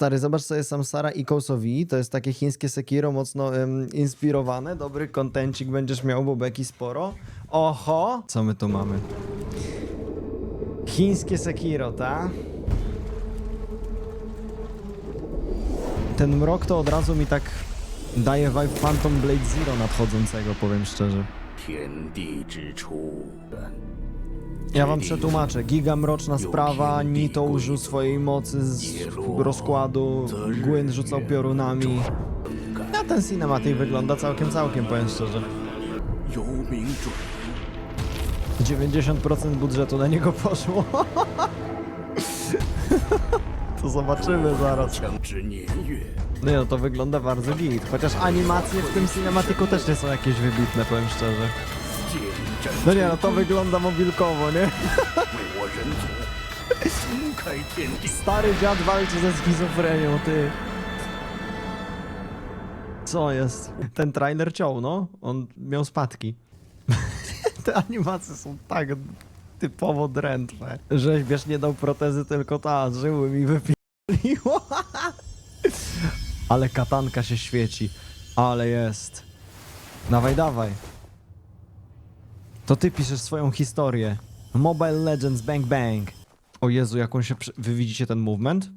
Stary, zobacz sobie Samsara i Kousowi, to jest takie chińskie Sekiro, mocno em, inspirowane, dobry kontencik będziesz miał, bo beki sporo. Oho! Co my tu mamy? Chińskie Sekiro, ta? Ten mrok to od razu mi tak daje vibe Phantom Blade Zero nadchodzącego, powiem szczerze. 天地之初， Ja wam przetłumaczę. Giga mroczna sprawa, Nito użył swojej mocy z rozkładu, Gwyn rzucał piorunami. A ten cinematic wygląda całkiem, całkiem, powiem szczerze. 由名转 90% budżetu na niego poszło. To zobaczymy zaraz. 枪之年月， No, no to wygląda bardzo git. Chociaż animacje w tym cinematiku też nie są jakieś wybitne, powiem szczerze. No nie, no to wygląda mobilkowo, nie? Stary dziad walczy ze schizofrenią, ty. Co jest? Ten trailer ciął, no. On miał spadki. Te animacje są tak typowo drętwe. Rzeźbiarz nie dał protezy, tylko ta żyły mi wypiliło. Ale katanka się świeci. Ale jest. Dawaj, dawaj. To ty piszesz swoją historię. Mobile Legends Bang Bang. O Jezu, jak się... Przy... Wy widzicie ten movement?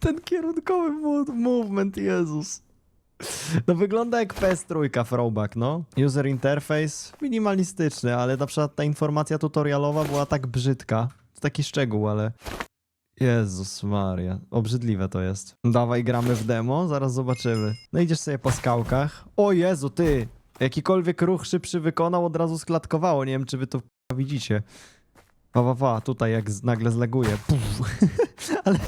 ten kierunkowy mo- movement, Jezus. No wygląda jak PS3 throwback, no. User interface minimalistyczny, ale na przykład ta informacja tutorialowa była tak brzydka. To taki szczegół, ale... Jezus Maria, obrzydliwe to jest. Dawaj, gramy w demo, zaraz zobaczymy. No idziesz sobie po skałkach. O Jezu, ty! Jakikolwiek ruch szybszy wykonał, od razu sklatkowało. Nie wiem, czy wy to widzicie. Pa, pa, pa, tutaj jak z, nagle zleguje. Ale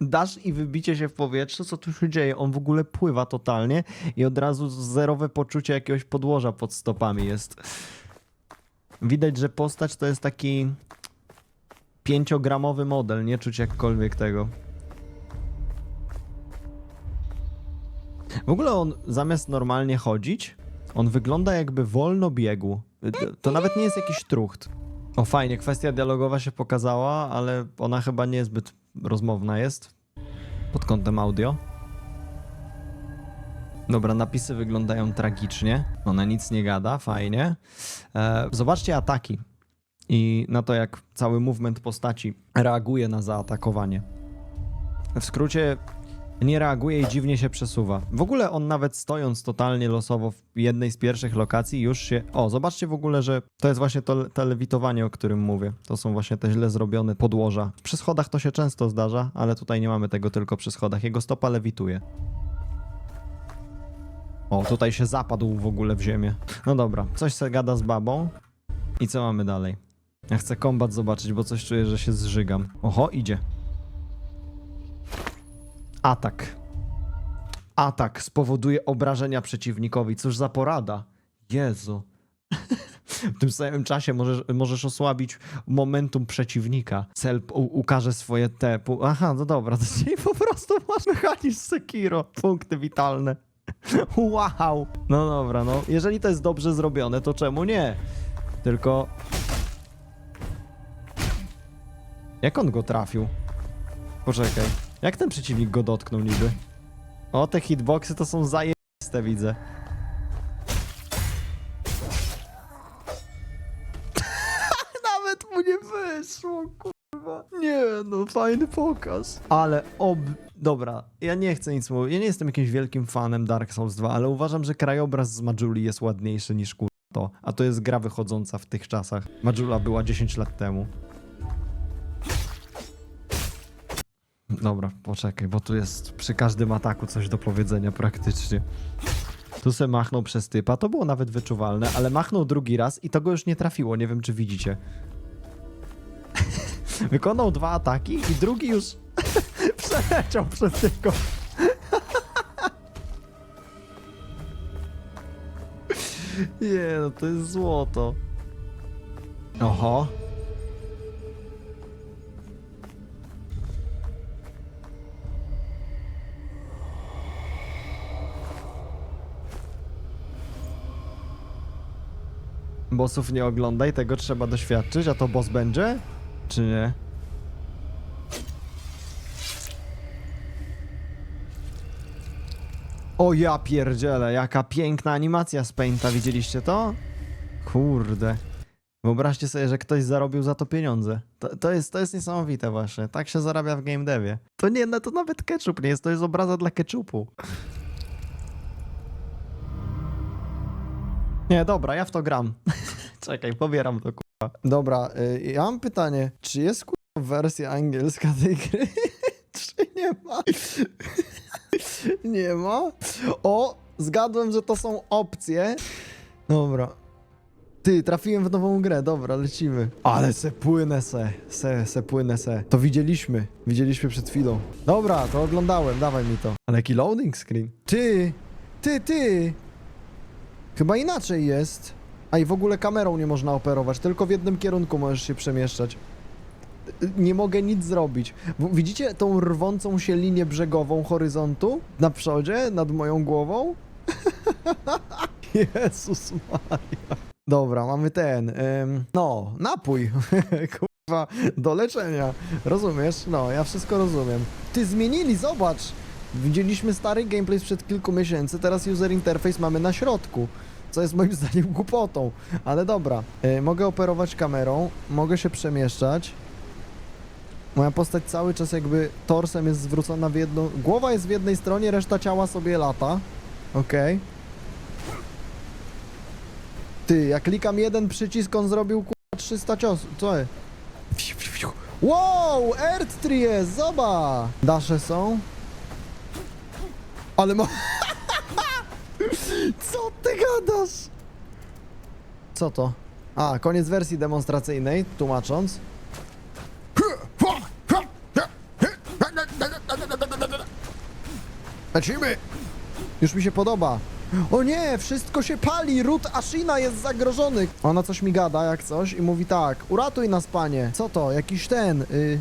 dasz i wybicie się w powietrzu, co tu się dzieje? On w ogóle pływa totalnie i od razu zerowe poczucie jakiegoś podłoża pod stopami jest. Widać, że postać to jest taki pięciogramowy model, nie czuć jakkolwiek tego. W ogóle on zamiast normalnie chodzić, on wygląda jakby wolno biegł. To nawet nie jest jakiś trucht. O fajnie, kwestia dialogowa się pokazała, ale ona chyba niezbyt rozmowna jest pod kątem audio. Dobra, napisy wyglądają tragicznie. Ona nic nie gada, fajnie. E, zobaczcie ataki i na to, jak cały movement postaci reaguje na zaatakowanie. W skrócie, nie reaguje i dziwnie się przesuwa. W ogóle on nawet stojąc totalnie losowo w jednej z pierwszych lokacji już się... O, zobaczcie w ogóle, że to jest właśnie to, to lewitowanie, o którym mówię. To są właśnie te źle zrobione podłoża. Przy schodach to się często zdarza, ale tutaj nie mamy tego tylko przy schodach. Jego stopa lewituje. O, tutaj się zapadł w ogóle w ziemię. No dobra, coś se gada z babą. I co mamy dalej? Ja chcę kombat zobaczyć, bo coś czuję, że się zżygam. Oho, idzie. Atak. Atak spowoduje obrażenia przeciwnikowi. Cóż za porada. Jezu. W tym samym czasie możesz, możesz osłabić momentum przeciwnika. Cel ukaże swoje te. Aha, no dobra, to czyli po prostu masz mechanizm Sekiro. Punkty witalne. Wow. No dobra, no. Jeżeli to jest dobrze zrobione, to czemu nie? Tylko. Jak on go trafił? Poczekaj. Jak ten przeciwnik go dotknął niby? O, te hitboxy to są zajebiste, widzę. Nawet mu nie wyszło, kurwa. Nie, no fajny pokaz. Ale ob... Dobra, ja nie chcę nic mówić. Ja nie jestem jakimś wielkim fanem Dark Souls 2, ale uważam, że krajobraz z Majuli jest ładniejszy niż kur... to. A to jest gra wychodząca w tych czasach. Majula była 10 lat temu. Dobra, poczekaj, bo tu jest przy każdym ataku coś do powiedzenia praktycznie. Tu se machnął przez typa, to było nawet wyczuwalne, ale machnął drugi raz i to go już nie trafiło, nie wiem czy widzicie. Wykonał dwa ataki i drugi już przeleciał przez niego. Nie, no to jest złoto. Oho. Bossów nie oglądaj, tego trzeba doświadczyć, a to boss będzie? czy nie? O ja pierdzielę, jaka piękna animacja z Painta, widzieliście to? Kurde. Wyobraźcie sobie, że ktoś zarobił za to pieniądze. To, to, jest, to jest niesamowite właśnie. Tak się zarabia w game devie. To nie, no to nawet ketchup nie jest, to jest obraza dla ketchupu. Nie, dobra, ja w to gram. Czekaj, pobieram to, kurwa. Dobra, y, ja mam pytanie. Czy jest, kurwa, wersja angielska tej gry? Czy nie ma? nie ma? O, zgadłem, że to są opcje. Dobra. Ty, trafiłem w nową grę, dobra, lecimy. Ale se płynę se, se, se płynę se. To widzieliśmy, widzieliśmy przed chwilą. Dobra, to oglądałem, dawaj mi to. Ale jaki loading screen. Ty, ty, ty. Chyba inaczej jest. A i w ogóle kamerą nie można operować, tylko w jednym kierunku możesz się przemieszczać. Nie mogę nic zrobić. Widzicie tą rwącą się linię brzegową horyzontu na przodzie, nad moją głową? Jezus Maria. Dobra, mamy ten. ym, no, napój. Kurwa, do leczenia. Rozumiesz? No, ja wszystko rozumiem. Ty zmienili, zobacz. Widzieliśmy stary gameplay sprzed kilku miesięcy, teraz user interface mamy na środku. Co jest moim zdaniem głupotą. Ale dobra. Y, mogę operować kamerą, mogę się przemieszczać. Moja postać cały czas jakby torsem jest zwrócona w jedną... Głowa jest w jednej stronie, reszta ciała sobie lata. Okej. Ty, jak klikam jeden przycisk, on zrobił kurwa 300 ciosów. Co jest? Wow, Earth Tree jest, zobacz! Dasze są. Ale ma... Co ty gadasz? Co to? A, koniec wersji demonstracyjnej, tłumacząc. Lecimy! Już mi się podoba. O nie, wszystko się pali, ród Ashina jest zagrożony. Ona coś mi gada jak coś i mówi tak, uratuj nas panie. Co to, jakiś ten, y...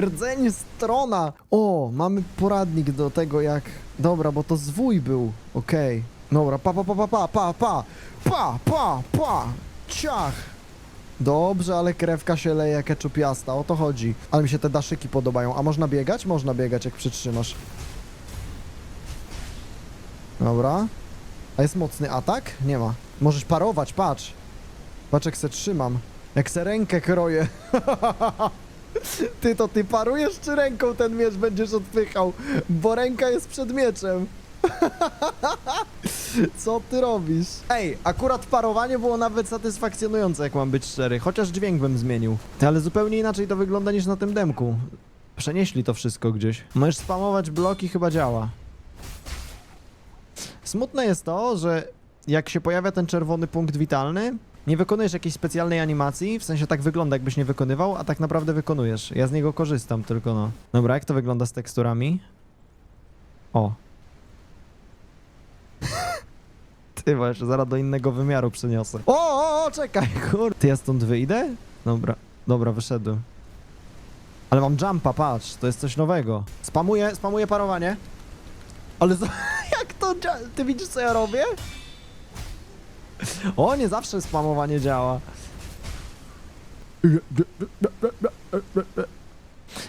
rdzeń strona. O, mamy poradnik do tego jak... Dobra, bo to zwój był, okej. Dobra, pa, pa, pa, pa, pa, pa, pa, pa, pa, pa, ciach. Dobrze, ale krewka się leje keczupiasta, o to chodzi. Ale mi się te daszyki podobają. A można biegać? Można biegać, jak przytrzymasz. Dobra. A jest mocny atak? Nie ma. Możesz parować, patrz. Patrz jak se trzymam. Jak se rękę kroję. Ty to ty parujesz czy ręką ten miecz będziesz odpychał? Bo ręka jest przed mieczem. Co ty robisz? Ej, akurat parowanie było nawet satysfakcjonujące, jak mam być szczery. Chociaż dźwięk bym zmienił. Ty, ale zupełnie inaczej to wygląda niż na tym demku. Przenieśli to wszystko gdzieś. Możesz spamować bloki, chyba działa. Smutne jest to, że jak się pojawia ten czerwony punkt witalny, nie wykonujesz jakiejś specjalnej animacji, w sensie tak wygląda jakbyś nie wykonywał, a tak naprawdę wykonujesz. Ja z niego korzystam tylko no. Dobra, jak to wygląda z teksturami? O. Ty właśnie, zaraz do innego wymiaru przeniosę. O, o, o, czekaj, kur... Ty ja stąd wyjdę? Dobra, dobra, wyszedłem. Ale mam jumpa, patrz, to jest coś nowego. Spamuję, spamuję parowanie. Ale za... to. Ty widzisz co ja robię? O, nie zawsze spamowanie działa.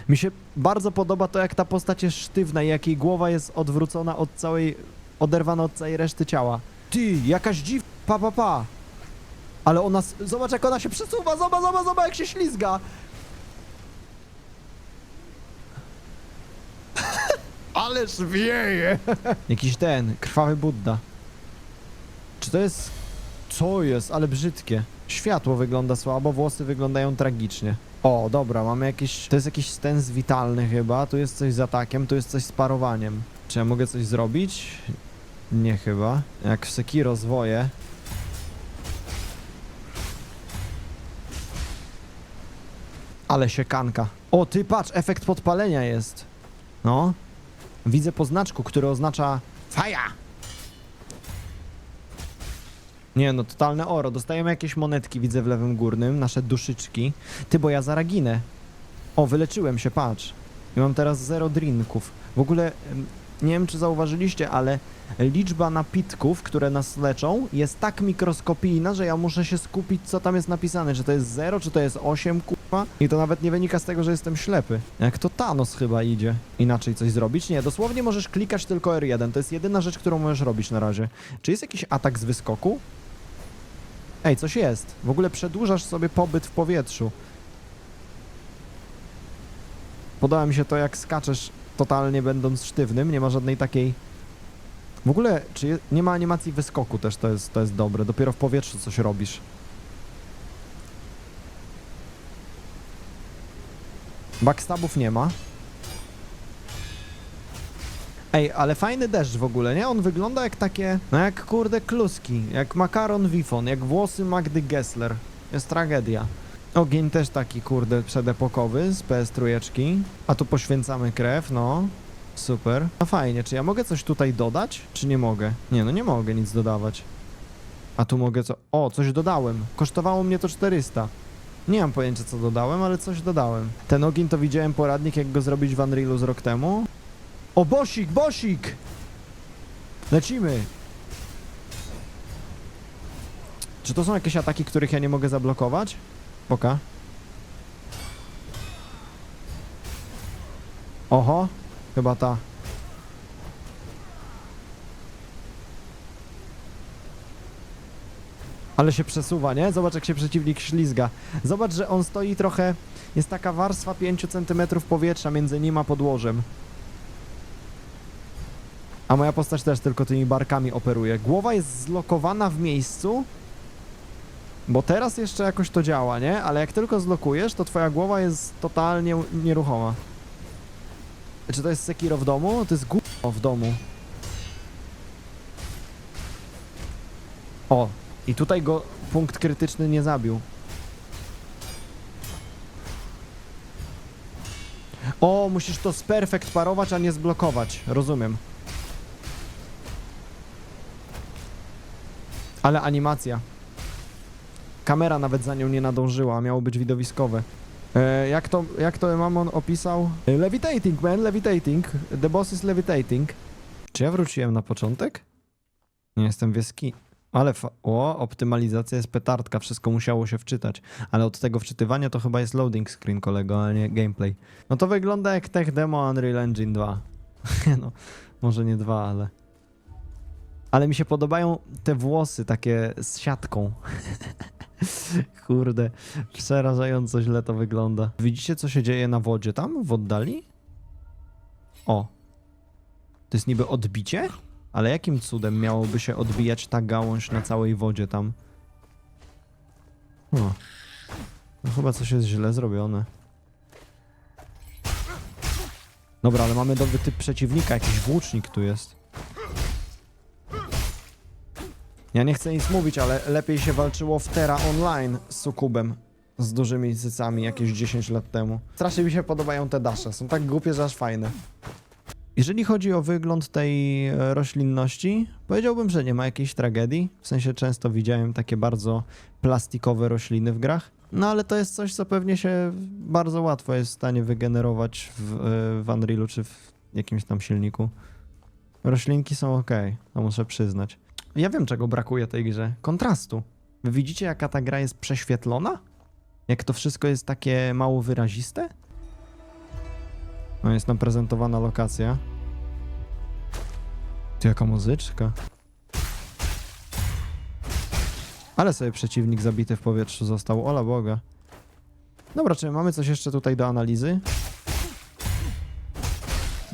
Mi się bardzo podoba to, jak ta postać jest sztywna i jak jej głowa jest odwrócona od całej, oderwana od całej reszty ciała. Ty, jakaś dziw... Pa, pa, pa. Ale ona... Zobacz, jak ona się przesuwa, zobacz, zobacz, zobacz, jak się ślizga. Ależ wieje. Jakiś ten, krwawy Budda. Czy to jest... Co jest? Ale brzydkie. Światło wygląda słabo, włosy wyglądają tragicznie. O, dobra, mamy jakiś... To jest jakiś stens witalny chyba, tu jest coś z atakiem, tu jest coś z parowaniem. Czy ja mogę coś zrobić? Nie chyba. Jak w Sekiro zwoje. Ale siekanka. O, ty patrz, efekt podpalenia jest. No. Widzę po znaczku, który oznacza faja. Nie no, totalne oro. Dostajemy jakieś monetki, widzę w lewym górnym, nasze duszyczki. Ty, bo ja zaraginę. O, wyleczyłem się, patrz. I mam teraz zero drinków. W ogóle nie wiem czy zauważyliście, ale liczba napitków, które nas leczą, jest tak mikroskopijna, że ja muszę się skupić, co tam jest napisane. Czy to jest 0, czy to jest 8, kurwa? I to nawet nie wynika z tego, że jestem ślepy. Jak to Thanos chyba idzie. Inaczej coś zrobić? Nie, dosłownie możesz klikać tylko R1. To jest jedyna rzecz, którą możesz robić na razie. Czy jest jakiś atak z wyskoku? Ej, coś jest. W ogóle przedłużasz sobie pobyt w powietrzu. Podoba mi się to, jak skaczesz totalnie będąc sztywnym. Nie ma żadnej takiej... W ogóle, czy je... nie ma animacji wyskoku też, to jest, to jest dobre. Dopiero w powietrzu coś robisz. Backstabów nie ma. Ej, ale fajny deszcz w ogóle, nie? On wygląda jak takie, no jak kurde kluski, jak makaron Wifon, jak włosy Magdy Gessler. Jest tragedia. Ogień też taki kurde przedepokowy z PS trójeczki. A tu poświęcamy krew, no. Super. No fajnie, czy ja mogę coś tutaj dodać? Czy nie mogę? Nie, no nie mogę nic dodawać. A tu mogę co? O, coś dodałem. Kosztowało mnie to 400. Nie mam pojęcia co dodałem, ale coś dodałem. Ten ogień to widziałem poradnik jak go zrobić w Unrealu z rok temu. O, bosik, bosik! Lecimy! Czy to są jakieś ataki, których ja nie mogę zablokować? Poka. Oho, chyba ta. Ale się przesuwa, nie? Zobacz jak się przeciwnik ślizga. Zobacz, że on stoi trochę... Jest taka warstwa 5 cm powietrza między nim a podłożem. A moja postać też tylko tymi barkami operuje. Głowa jest zlokowana w miejscu, bo teraz jeszcze jakoś to działa, nie? Ale jak tylko zlokujesz, to twoja głowa jest totalnie nieruchoma. Czy to jest Sekiro w domu? To jest gówno w domu. O, i tutaj go punkt krytyczny nie zabił. O, musisz to z perfekt parować, a nie zblokować. Rozumiem. Ale animacja. Kamera nawet za nią nie nadążyła, miało być widowiskowe. E, jak to, jak to Mamon opisał? E, Levitating, man, levitating. The boss is levitating. Czy ja wróciłem na początek? Nie jestem wieski. Ale fa- o, optymalizacja jest petardka, wszystko musiało się wczytać. Ale od tego wczytywania to chyba jest loading screen, kolego, a nie gameplay. No to wygląda jak tech demo Unreal Engine 2. no, może nie 2, ale... Ale mi się podobają te włosy takie z siatką. Kurde, przerażająco źle to wygląda. Widzicie, co się dzieje na wodzie tam, w oddali? O. To jest niby odbicie? Ale jakim cudem miałoby się odbijać ta gałąź na całej wodzie tam? O. No chyba coś jest źle zrobione. Dobra, ale mamy dobry typ przeciwnika, jakiś włócznik tu jest. Ja nie chcę nic mówić, ale lepiej się walczyło w Terra Online z Sukubem. Z dużymi cycami jakieś 10 lat temu. Strasznie mi się podobają te dasze. Są tak głupie, że aż fajne. Jeżeli chodzi o wygląd tej e, roślinności, powiedziałbym, że nie ma jakiejś tragedii. W sensie często widziałem takie bardzo plastikowe rośliny w grach. No ale to jest coś, co pewnie się bardzo łatwo jest w stanie wygenerować w, e, w Unrealu czy w jakimś tam silniku. Roślinki są ok, to muszę przyznać. Ja wiem, czego brakuje tej grze. Kontrastu. Wy widzicie, jaka ta gra jest prześwietlona? Jak to wszystko jest takie mało wyraziste? No jest nam prezentowana lokacja. Ty jaka muzyczka. Ale sobie przeciwnik zabity w powietrzu został. Ola Boga. Dobra, czy mamy coś jeszcze tutaj do analizy?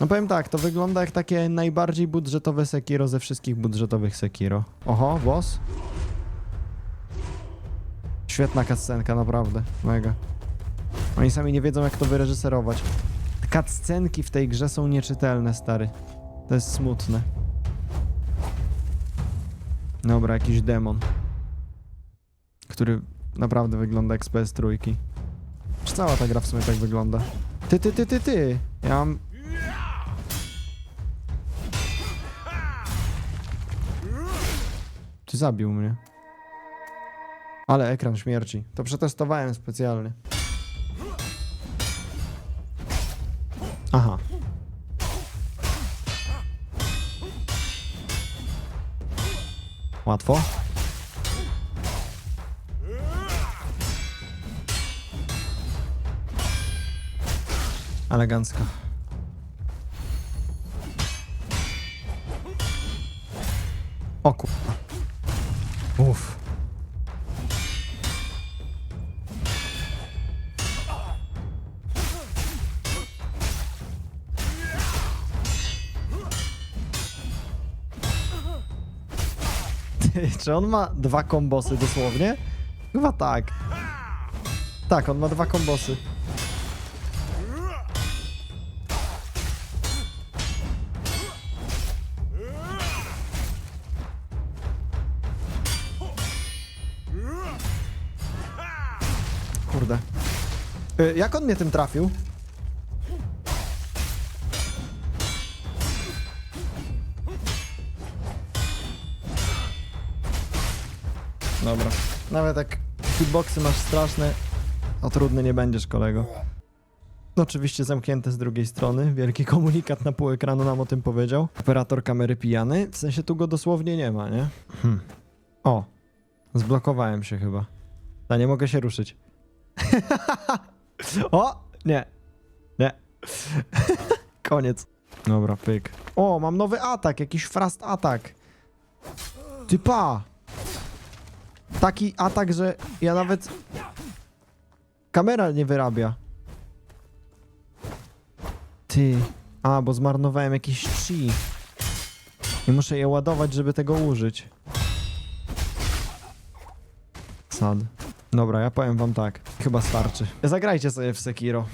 No powiem tak, to wygląda jak takie najbardziej budżetowe Sekiro ze wszystkich budżetowych Sekiro. Oho, boss. Świetna cutscenka, naprawdę. Mega. Oni sami nie wiedzą jak to wyreżyserować. Cutscenki w tej grze są nieczytelne, stary. To jest smutne. Dobra, jakiś demon. Który naprawdę wygląda jak z PS trójki. Czy cała ta gra w sumie tak wygląda? Ty, ty, ty, ty, ty! Ja mam zabił mnie. Ale ekran śmierci. To przetestowałem specjalnie. Aha. Łatwo. Elegancka. O. czy on ma dwa kombosy dosłownie? Chyba tak. Tak, on ma dwa kombosy. Kurde. Y, Jak on mnie tym trafił? Dobra. Nawet jak hitboxy masz straszne, to trudny nie będziesz, kolego. Oczywiście zamknięte z drugiej strony. Wielki komunikat na pół ekranu nam o tym powiedział. Operator kamery pijany. W sensie tu go dosłownie nie ma, nie? Hm. O. Zblokowałem się chyba. A nie mogę się ruszyć. o! Nie. Nie. Koniec. Dobra, pyk. O, mam nowy atak, jakiś frast atak. Typa! Taki atak, że ja nawet... Kamera nie wyrabia. Ty. A, bo zmarnowałem jakieś chi. I muszę je ładować, żeby tego użyć. Sad. Dobra, ja powiem wam tak. Chyba starczy. Zagrajcie sobie w Sekiro.